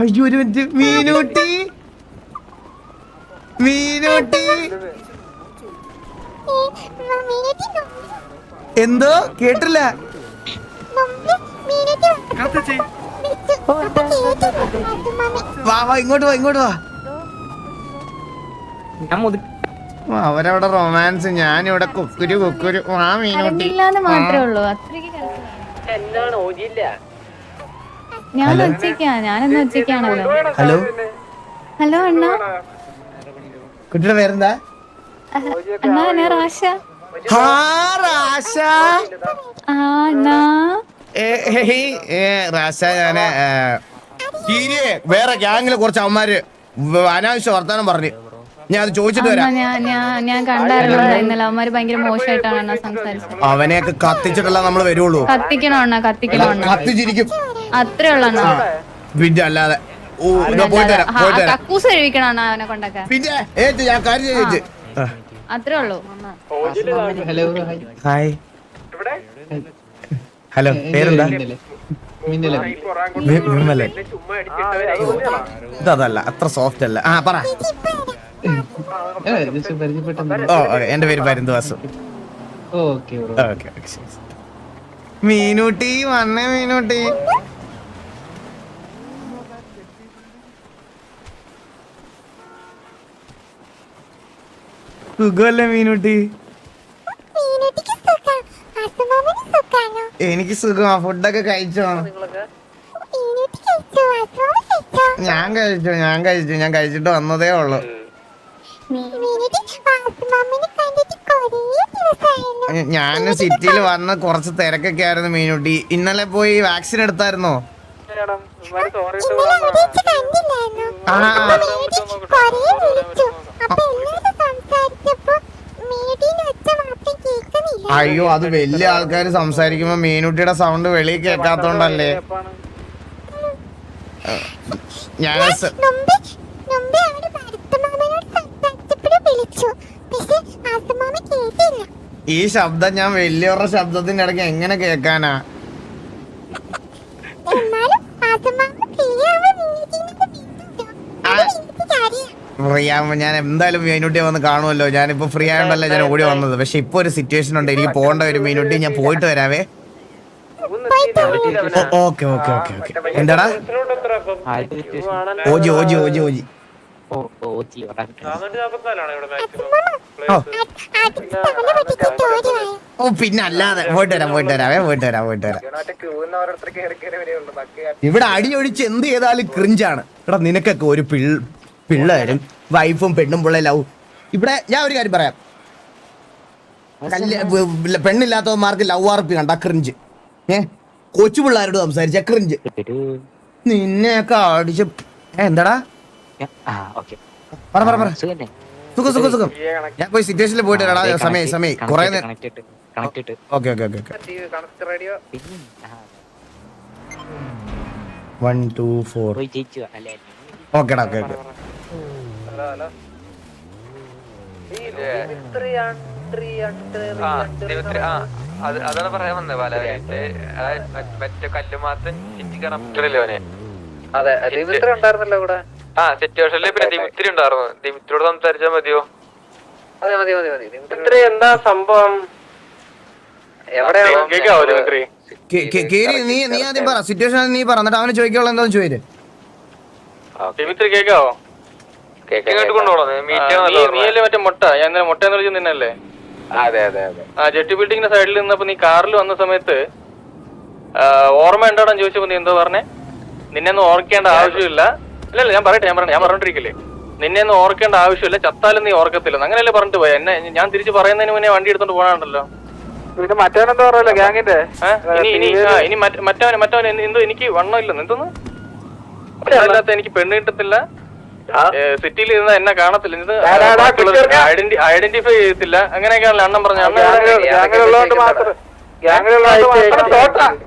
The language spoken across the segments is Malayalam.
അയ്യോ ഒരു മിനിറ്റ് മീനൂട്ടി മീനൂട്ടി എന്തോ? കേട്ടില്ല. വാ വാ ഇങ്ങോട്ട് വാ ഇങ്ങോട്ട് വാ. ഞാൻ അവരവിടെ റൊമാൻസ് ഞാനിവിടെ കുക്കുരു കുക്കുരു. ആ മീനൂട്ടി. മാത്രമേ ഉള്ളൂ. അത്രയ്ക്ക് ഞാൻ ഉച്ചയ്ക്കാ ഞാനെന്ന് ഉച്ചയ്ക്കാണല്ലോ ഹലോ ഹലോ അണ്ണ. കുട്ടിയുടെ പേരെന്താ? അണ്ണാ എന്നെ റാഷ. ഹാ റാഷ. ആ അണ്ണാ. റാഷ ഞാൻ ഏ, കീരിയെ വേറെ ഗ്യാങ്ങിൽ കുറച്ച് അമ്മമാര് അനാവശ്യ വർത്താനം പറഞ്ഞു. ഞാൻ അത് ചോദിച്ചിട്ട് വരാം. ഞാൻ കണ്ടായിരുന്നു ഇന്നലെ അവന്മാര് ഭയങ്കര മോശമായിട്ടാണ് സംസാരിച്ചത്. അവനെയൊക്കെ കത്തിച്ചിട്ടല്ല നമ്മൾ വരുള്ളൂ. കത്തിക്കണോ കത്തിക്കണോ കത്തിച്ചിരിക്കും. അത്രേ ഉള്ളു അല്ലാതെ. കക്കൂസ് കഴിക്കണം അവനെ കൊണ്ടൊക്കെ? പിന്നെ ഏറ്റ് ഞാൻ കാര്യം ചോദിച്ചു അത്രേ ഉള്ളൂ ഹലോ ഹായ്. ഹലോ പേരെന്താ? വിമലൻ ഇതല്ല അത്ര സോഫ്റ്റ് അല്ല. ആ പറ. ഓ എന്റെ പേര് Parunthuvasu okay bro okay Meenutty വന്നേ മീനൂട്ടി. സുഖമല്ലേ മീനൂട്ടി എനിക്ക് സുഖമാ ഫുഡൊക്കെ കഴിച്ചോ ഞാൻ കഴിച്ചു ഞാൻ കഴിച്ചു ഞാൻ കഴിച്ചിട്ട് വന്നതേ ഉള്ളു ഞാൻ സിറ്റിയിൽ വന്ന് കുറച്ച് തിരക്കൊക്കെ ആയിരുന്നു മീനുട്ടി ഇന്നലെ പോയി വാക്സിൻ എടുത്തായിരുന്നോ ആ. അയ്യോ അത് വലിയ ആൾക്കാർ സംസാരിക്കുമ്പോ മീനുട്ടിയുടെ സൗണ്ട് വെളിയിൽ കേൾക്കാത്തോണ്ടല്ലേ? ഞാൻ ഈ ശബ്ദം ഞാൻ വലിയവരുടെ ശബ്ദത്തിന്റെ ഇടയ്ക്ക് എങ്ങനെ കേൾക്കാനാ? ഫ്രീ ആകുമ്പോൾ ഞാൻ എന്തായാലും മീനുട്ടിയെ വന്ന് കാണുമല്ലോ ഞാനിപ്പോ ഫ്രീ ആയതുകൊണ്ടല്ല ഞാൻ ഓടി വന്നത് പക്ഷെ ഇപ്പൊ ഒരു സിറ്റുവേഷൻ ഉണ്ട് എനിക്ക് പോകേണ്ട ഒരു മീനുട്ടി ഞാൻ പോയിട്ട് വരാവേ ഓക്കെ ഓക്കെ ഓക്കെ ഓക്കെ എന്താടാ ഓജി ഓജി ഓജി ഓജി ഓ പിന്നെ അല്ലാതെ പോയിട്ട് വരാം പോയിട്ട് വരാവേ പോയിട്ട് വരാം പോയിട്ട് വരാം ഇവിടെ അടിയൊഴിച്ച് എന്ത് ചെയ്താലും ക്രിഞ്ചാണ് എടാ നിനക്കൊക്കെ ഒരു പിൾ പിള്ളേരും വൈഫും പെണ്ണും പിള്ളേരും ലവ് ഇവിടെ ഞാൻ ഒരു കാര്യം പറയാം. കല്യ- പെണ്ണില്ലാത്തവന്മാർക്ക് ലവ് ആർപ്പി കണ്ട ക്രിഞ്ച് ഏ? കൊച്ചു പിള്ളേരോട് സംസാരിച്ച ക്രിഞ്ച് നിന്നെയൊക്കെ അടിച്ച് എന്താടാ? പറ പറ പറ. സുഖം സുഖം സുഖം ഞാൻ പോയി സിറ്റുവേഷനിൽ പോയിട്ട് വരാടാ സമയം സമയം. കുറെ okay okay okay one two four ഓക്കെടാ ഓക്കെ ഓക്കെ. അതാണ് പറയാൻ വന്നത് പലവരായിട്ട് മറ്റേ കല്ലുമാത്തൻ മാത്രം അവനെ? അതെ ദിമിത്രി ഉണ്ടായിരുന്നല്ലോ കൂടെ ആ സിറ്റുവേഷനിൽ പിന്നെ ദിമിത്രി ഉണ്ടായിരുന്നു. ദിമിത്രിയോട് സംസാരിച്ചാൽ മതിയോ? അതെ മതി മതി മതി. ദിമിത്രി എന്താ സംഭവം? നീ നീ ആദ്യം പറ. സിറ്റുവേഷൻ നീ പറ എന്നിട്ട് അവന് ചോദിക്കാനുള്ള എന്താന്ന് ചോദിച്ചു ദിമിത്രി കേക്കാവോ? നീയല്ലേ മറ്റേ മുട്ട ഞാൻ ഇന്നലെ മുട്ട? എന്ന് വിളിച്ചു നിന്നല്ലേ? അതെ അതെ അതെ. ആ ജെട്ടി ബിൽഡിങ്ങിന്റെ സൈഡിൽ നിന്നപ്പോ നീ കാറിൽ വന്ന സമയത്ത് ഓർമ്മ ഉണ്ടോടാന്ന് ചോദിച്ചപ്പോ നീ എന്തോ പറഞ്ഞേ? നിന്നെ ഒന്നും ഓർക്കേണ്ട ആവശ്യമില്ല. അല്ല അല്ല ഞാൻ പറയട്ടെ ഞാൻ പറഞ്ഞു ഞാൻ പറഞ്ഞിട്ടിരിക്കില്ലേ നിന്നെ ഒന്നും ഓർക്കേണ്ട ആവശ്യമില്ല ചത്താലും നീ ഓർക്കത്തില്ല അങ്ങനെയല്ലേ പറഞ്ഞിട്ട് പോയി? എന്നെ ഞാൻ തിരിച്ചു പറയുന്നതിന് മുന്നേ വണ്ടി എടുത്തോണ്ട് പോകാനുണ്ടല്ലോ. പിന്നെ മറ്റവനെന്താ പറയല്ലോ ഗ്യാങ്ങിന്റെ ഇനി ഇനി ആ, ഇനി മറ്റവൻ മറ്റവൻ എന്തോ എനിക്ക് വണ്ണം ഇല്ലെന്ന്. എന്തോന്ന്? എനിക്ക് പെണ്ണ് കിട്ടത്തില്ല. സിറ്റിയിൽ ഇരുന്ന എന്നെ കാണത്തില്ല. ഇത് ഐഡന്റിഫൈ ചെയ്യത്തില്ല. അങ്ങനെയൊക്കെയാണല്ലോ അണ്ണൻ പറഞ്ഞ അണ്ണൻ ഗ്യാങ്ങിലുള്ളതുകൊണ്ട് മാത്രം. ഗ്യാങ്ങിലുള്ളതുകൊണ്ട് മാത്രം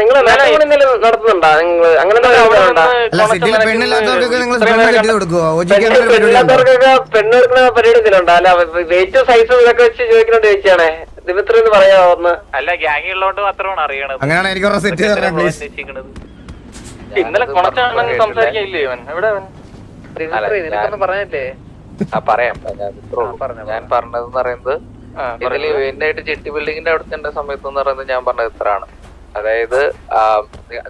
നിങ്ങൾ നടത്തുന്നുണ്ടോ നിങ്ങൾ അങ്ങനെ അല്ല പെണ്ണില്ലാത്തവർക്കൊക്കെ ഉണ്ടോ? വെയിറ്റും സൈസും ഇതൊക്കെ വെച്ച് ചോദിക്കുന്നുണ്ട് ചോദിച്ചാണേ ദിമിത്രി ഒന്ന് അല്ല ഗ്യാങ് മാത്രമാണ് അറിയണത്. അങ്ങനെയാണ് എനിക്ക് സെറ്റ് പ്ലീസ് ഇന്നലെ കൊണച്ചാണെന്ന് സംസാരിക്കില്ലേ അവൻ? എവിടെ പറഞ്ഞില്ലേ? ആ പറയാം ഞാൻ പറഞ്ഞതെന്ന് പറയുന്നത് ഇതിൽ മെയിനായിട്ട് ജെട്ടി ബിൽഡിങ്ങിന്റെ അവിടെ ചെന്ന സമയത്ത് എന്ന് പറയുന്നത് ഞാൻ പറഞ്ഞത് ഇത്രയാണ്. അതായത്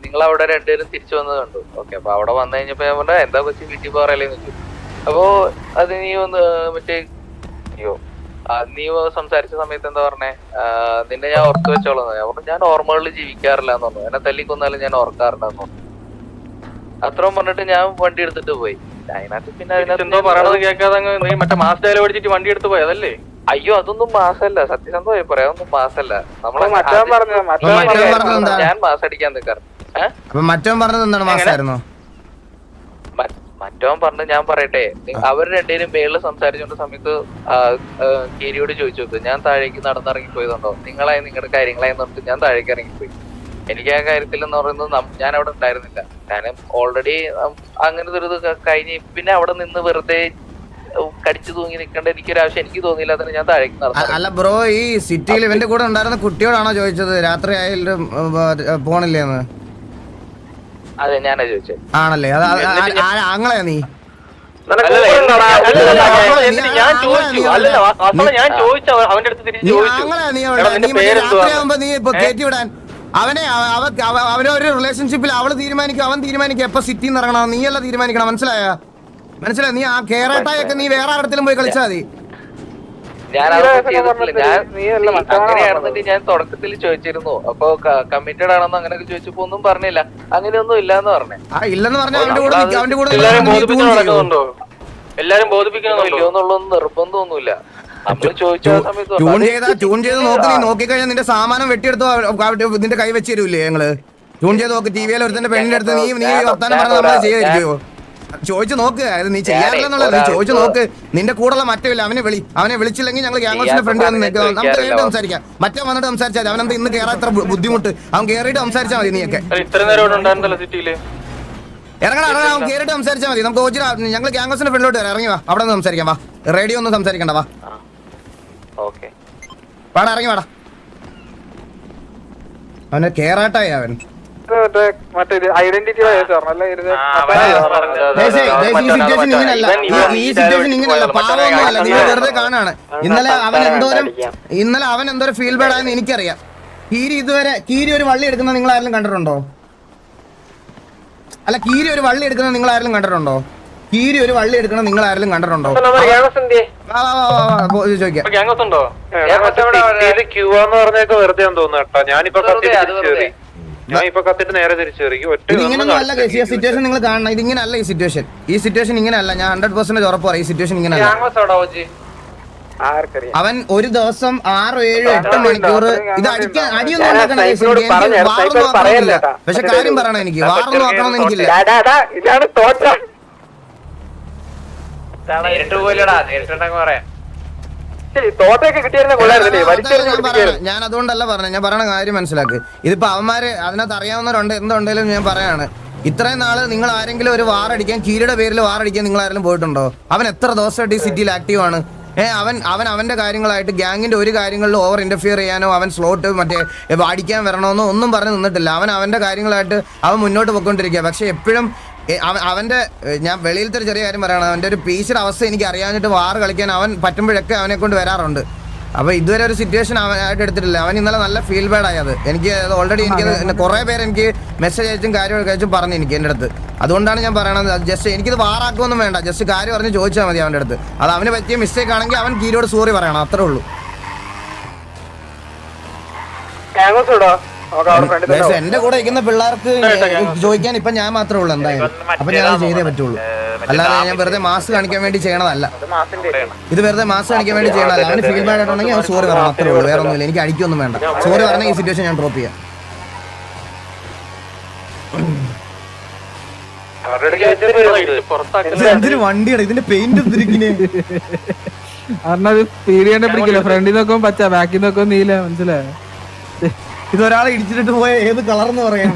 നിങ്ങൾ അവിടെ രണ്ടുപേരും തിരിച്ചു വന്നത് കണ്ടു. ഓക്കെ അപ്പൊ അവിടെ വന്നു കഴിഞ്ഞപ്പോ ഞാൻ പറഞ്ഞ എന്താ കൊച്ചു വീട്ടിൽ പോറല്ലേ വെച്ചു അപ്പോ അത് നീ ഒന്ന് മറ്റേ അയ്യോ ആ, നീ സംസാരിച്ച സമയത്ത് എന്താ പറഞ്ഞേ? നിന്നെ ഞാൻ ഓർത്തു വെച്ചോളാം ഞാൻ പറഞ്ഞു ഞാൻ ഓർമ്മകളിൽ ജീവിക്കാറില്ല എന്ന് പറഞ്ഞു. എന്നെ തല്ലിക്കൊന്നാലും ഞാൻ ഓർക്കാറില്ല എന്ന് പറഞ്ഞു. അത്രയും പറഞ്ഞിട്ട് ഞാൻ വണ്ടി എടുത്തിട്ട് പോയി. അതിനകത്ത് പിന്നെ അതിനകത്ത് എന്തോ പറയണത് കേൾക്കാതെ അങ്ങ് നീ മറ്റേ മാസ് ഡയലോഗ് അടിച്ചിട്ട് വണ്ടി എടുത്ത് പോയതല്ലേ അയ്യോ അതൊന്നും മാസല്ല സത്യസന്ധമായി പറയാം ഒന്നും മാസല്ല നമ്മളെ ഞാൻ മാസം അടിക്കാൻ നിൽക്കാറ് മറ്റവൻ പറഞ്ഞത് എന്താണ് മാസമായിരുന്നോ മറ്റവൻ പറഞ്ഞു ഞാൻ പറയട്ടെ. അവർ രണ്ടുപേരും മേളിൽ സംസാരിച്ചോണ്ട സമയത്ത് കീരിയോട് ചോദിച്ചു നോക്ക് ഞാൻ താഴേക്ക് നടന്നിറങ്ങി പോയതുണ്ടോ നിങ്ങളായി നിങ്ങളുടെ കാര്യങ്ങളായി നിർത്തി ഞാൻ താഴേക്ക് ഇറങ്ങിപ്പോയി. എനിക്ക് ആ കാര്യത്തിൽ എന്ന് പറയുന്നത് ഞാൻ അവിടെ ഉണ്ടായിരുന്നില്ല. കാരണം ഓൾറെഡി അങ്ങനത്തെ ഒരു ഇത് കഴിഞ്ഞ് പിന്നെ അവിടെ നിന്ന് വെറുതെ കടിച്ചു തൂങ്ങി നിൽക്കേണ്ട എനിക്കൊരാവശ്യം എനിക്ക് തോന്നിയില്ല അതിന് ഞാൻ താഴേക്ക് നടന്നു. അല്ല ബ്രോ ഈ സിറ്റിയിൽ ഇവന്റെ കൂടെ ഉണ്ടായിരുന്ന കുട്ടിയോടാണോ ചോദിച്ചത്? രാത്രി ആയാലും പോണില്ലേന്ന് അതെ ഞാനാ ചോദിച്ചത് ആണല്ലേ? ആങ്ങളെ നീ? ഞാൻ ചോദിച്ചു. അവന്റെ അടുത്ത് തിരിച്ചു നീ ചോദിച്ചു. നീ ഇപ്പൊ കയറ്റി വിടാൻ. അവനെ അവ- അവനെ ഒരു റിലേഷൻഷിപ്പിൽ അവൾ തീരുമാനിക്കും അവൻ തീരുമാനിക്കും. എപ്പോ സിറ്റിയിൽ നിന്ന് ഇറങ്ങണം? നീയല്ല തീരുമാനിക്കണം? മനസ്സിലായ? മനസ്സിലായോ? നീ ആ കേരട്ടായൊക്കെ നീ വേറെ ആടത്തിലും പോയി കളിച്ചാൽ മതി. അങ്ങനെയാണെന്നുണ്ടെങ്കിൽ ഞാൻ തുടക്കത്തിൽ ചോദിച്ചിരുന്നു. അപ്പൊ കമ്മിറ്റഡ് ആണെന്ന് അങ്ങനെയൊക്കെ ചോദിച്ചപ്പോ ഒന്നും പറഞ്ഞില്ല. അങ്ങനെയൊന്നും ഇല്ലാന്ന് പറഞ്ഞേ. ആ ഇല്ലെന്ന് പറഞ്ഞാൽ അവന്റെ കൂടെ നിൽക്ക്, കൂടെ എല്ലാരും നിൽക്കാൻ നീ ബോധിപ്പിക്കാൻ tune ചെയ്യോ? നടക്കുന്നുണ്ടോ? എല്ലാരും ഇല്ലയോന്നുള്ളൊന്നും നിർബന്ധമൊന്നുമില്ല. ട്യൂൺ ചെയ്താ ട്യൂൺ ചെയ്ത് നോക്കി നീ നോക്കിക്കഴിഞ്ഞാൽ നിന്റെ സാമാനം വെട്ടിയെടുത്തോ നിന്റെ കൈ വെച്ച് തരൂലേ ഞങ്ങൾ? ട്യൂൺ ചെയ്ത് നോക്ക് ടി വിയിൽ ഒരുത്തന്റെ പെണ്ണിന്റെ അടുത്ത് നീ നീ വർത്താനം പറഞ്ഞ നമ്മളെ ചെയ്യാതിരിക്കുവോ? ചോദിച്ചു നോക്ക് അത് നീ ചെയ്യാറില്ലെന്നുള്ളത് നീ ചോദിച്ചു നോക്ക്. നിന്റെ കൂടെയുള്ള മറ്റേ അവനെ വിളി. അവനെ വിളിച്ചില്ലെങ്കിൽ ഞങ്ങൾ ഗ്യാങ്സിന്റെ ഫ്രണ്ട് വന്ന് നിൽക്കുന്നത് നമുക്ക് നേരിട്ട് സംസാരിക്കാം. മറ്റേ വന്നിട്ട് സംസാരിച്ചാൽ അവൻ എന്താ ഇന്ന് കേറാൻ ബുദ്ധിമുട്ട്? അവൻ കേറിയിട്ട് സംസാരിച്ചാൽ മതി നീയൊക്കെ. ഇറങ്ങണം ഇറങ്ങണം അവൻ കേറിയിട്ട് സംസാരിച്ചാൽ മതി. നമുക്ക് ഞങ്ങൾ ഗ്യാങ്സിന്റെ ഫ്രണ്ടിലോട്ട് വരാം. ഇറങ്ങി വാ. അവിടെ നിന്ന് സംസാരിക്കാം. വാ. റേഡിയോ ഒന്നും സംസാരിക്കണ്ട വാ. ഓക്കെ. വാടാ ഇറങ്ങി വാടാ. അവന് കേറാട്ടായി അവൻ. മറ്റേ ഐഡന്റിറ്റി വെറുതെ കാണാണ്. ഇന്നലെ അവൻ എന്തോരം ഇന്നലെ അവൻ എന്തോരം ഫീൽ ബാഡ് ആയെന്ന് എനിക്കറിയാം. കീരി ഇതുവരെ കീരി ഒരു വള്ളി എടുക്കുന്ന നിങ്ങൾ ആരെങ്കിലും കണ്ടിട്ടുണ്ടോ? അല്ല കീരി ഒരു വള്ളി എടുക്കുന്ന നിങ്ങൾ ആരെങ്കിലും കണ്ടിട്ടുണ്ടോ? കീരി ഒരു വള്ളി എടുക്കണം നിങ്ങൾ ആരെങ്കിലും കണ്ടിട്ടുണ്ടോ? വാ, വാ, വാ, വാ, വാ, പോ, ചോദിക്കാം. ഉണ്ടോ ക്യൂ ആന്ന് പറഞ്ഞൊക്കെ വെറുതെ തോന്നുന്നു കേട്ടോ. ഞാനിപ്പോ വെറുതെ, കത്തിട്ട് അത് തിരിച്ചു കയറി ഞാൻ ഇപ്പൊ കത്തിട്ട് നേരെ തിരിച്ചു ഒറ്റ ഇത് ഇങ്ങനൊന്നും ഈ സിറ്റുവേഷൻ നിങ്ങൾ കാണണം. ഇതിങ്ങനല്ല ഇങ്ങനല്ല ഈ സിറ്റുവേഷൻ ഈ സിറ്റുവേഷൻ ഇങ്ങനെയല്ല ഞാൻ ഹൺഡ്രഡ് പെർസെന്റ് ഉറപ്പ് പറയും. ഈ സിറ്റുവേഷൻ ഇങ്ങനെയല്ല അവൻ ഒരു ദിവസം ആറോ ഏഴോ എട്ട് മണിക്കൂർ ഇത് അടിക്കാൻ അടിയൊന്നും വാറൊന്നും ആക്കണമെന്നില്ല. പക്ഷെ കാര്യം പറയണം എനിക്ക്. വാറൊന്നും ആക്കണമെന്ന് എനിക്കില്ല. ഞാൻ അതുകൊണ്ടല്ല പറഞ്ഞത് ഞാൻ പറയണ കാര്യം മനസ്സിലാക്ക്. ഇതിപ്പോ അവന്മാര് അതിനകത്ത് അറിയാവുന്നവരുണ്ട് എന്തുണ്ടെങ്കിലും ഞാൻ പറയാണ്. ഇത്രയും നാൾ നിങ്ങൾ ആരെങ്കിലും ഒരു വാറടിക്കാൻ കീരിയുടെ പേരിൽ വാറടിക്കാൻ നിങ്ങൾ ആരെങ്കിലും പോയിട്ടുണ്ടോ? അവൻ എത്ര ദിവസമായിട്ട് ഈ സിറ്റിയിൽ ആക്റ്റീവ് ആണ്? ഏഹ് അവൻ അവൻ അവന്റെ കാര്യങ്ങളായിട്ട് ഗ്യാങ്ങിന്റെ ഒരു കാര്യങ്ങളിൽ ഓവർ ഇന്റർഫിയർ ചെയ്യാനോ അവൻ സ്ലോട്ട് മറ്റേ അടിക്കാൻ വരണമെന്നോ ഒന്നും പറഞ്ഞ് നിന്നിട്ടില്ല. അവൻ അവന്റെ കാര്യങ്ങളായിട്ട് അവൻ മുന്നോട്ട് പോയിക്കൊണ്ടിരിക്കുക. പക്ഷെ എപ്പോഴും അവന്റെ ഞാൻ വെളിയിലത്തെ ഒരു ചെറിയ കാര്യം പറയണം. അവന്റെ ഒരു പീച്ചിയുടെ അവസ്ഥ എനിക്ക് അറിയാഞ്ഞിട്ട് വാർ കളിക്കാൻ അവൻ പറ്റുമ്പോഴൊക്കെ അവനെ കൊണ്ട് വരാറുണ്ട്. അപ്പൊ ഇതുവരെ ഒരു സിറ്റുവേഷൻ അവനായിട്ട് എടുത്തിട്ടില്ല. അവൻ ഇന്നലെ നല്ല ഫീൽ ബാഡ് ആയത് എനിക്ക് ഓൾറെഡി എനിക്ക് കുറെ പേര് എനിക്ക് മെസ്സേജ് അയച്ചും കാര്യമൊക്കെ അയച്ചും പറഞ്ഞു എനിക്ക് എന്റെ അടുത്ത്. അതുകൊണ്ടാണ് ഞാൻ പറയണത്. ജസ്റ്റ് എനിക്കിത് വാറാക്കുമൊന്നും വേണ്ട. ജസ്റ്റ് കാര്യം പറഞ്ഞ് ചോദിച്ചാൽ മതി അവന്റെ അടുത്ത്. അത് അവന് പറ്റിയ മിസ്റ്റേക്ക് ആണെങ്കിൽ അവൻ കീരോട് സോറി പറയണം. അത്രേ ഉള്ളൂ. എന്റെ കൂടെ ഇരിക്കുന്ന പിള്ളേർക്ക് ചോദിക്കാൻ ഇപ്പൊ ഞാൻ മാത്രമേ ഉള്ളൂ എന്തായാലും. അപ്പൊ ഞാൻ ചെയ്തേ പറ്റുള്ളൂ. അല്ലാതെ ഞാൻ വെറുതെ മാസ് കാണിക്കാൻ വേണ്ടി ചെയ്യണതല്ല. ഇത് വെറുതെ മാസ് കാണിക്കാൻ വേണ്ടി ചെയ്യണതല്ല. അവന് ഫീൽ ബാഡ് ആയിട്ടുണ്ടെങ്കിൽ അവൻ സോറി പറയാം അത്രേ ഉള്ളൂ. വേറെ ഒന്നുമില്ല. എനിക്ക് അടിക്കൊന്നും വേണ്ട. സോറി പറഞ്ഞ ഈ സിറ്റുവേഷൻ ഞാൻ ഡ്രോപ്പ് ചെയ്യാം. പുറത്താക്കി എന്തിന് വണ്ടിയാണ് ഇതിന്റെ പെയിന്റ് എന്തിരിക്കുന്നേ കാരണം അത് പീരിയണ്ട പിടിക്കില്ല ഫ്രണ്ടിൽ നോക്കുമ്പോ പച്ച ബാക്കിൽ നോക്കുമ്പോ നീല മനസ്സിലായോ? ഇതൊരാൾ ഇടിച്ചിട്ട് പോയ ഏത് കളർ എന്ന് പറയാൻ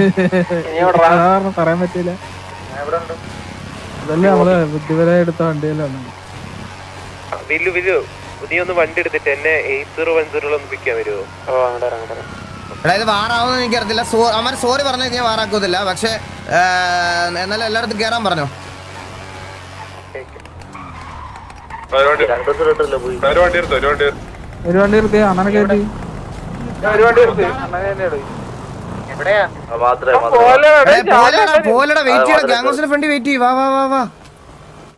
പറയാൻ പറ്റില്ല അതല്ല നമ്മൾ ബുദ്ധിപരം എടുത്ത വണ്ടിയിലാണ് വില്ലു വണ്ടി എടുത്തിട്ട് എന്നെ അമ്മ സോറി പറഞ്ഞു ഞാൻ വാറാക്കത്തില്ല. പക്ഷെ എന്നാലും എല്ലായിടത്തും കേറാൻ പറഞ്ഞോ? ഒരു വണ്ടി ഒരു വണ്ടി ഒരു വണ്ടി എടുത്തേ അങ്ങനെ കേട്ടി പോലടാ വെയിറ്റ് ചെയ്യണം ഗ്യാങ്സിന് ഫ്രണ്ട് വെയിറ്റ് ചെയ്യും. വാ വാ വാ വാ.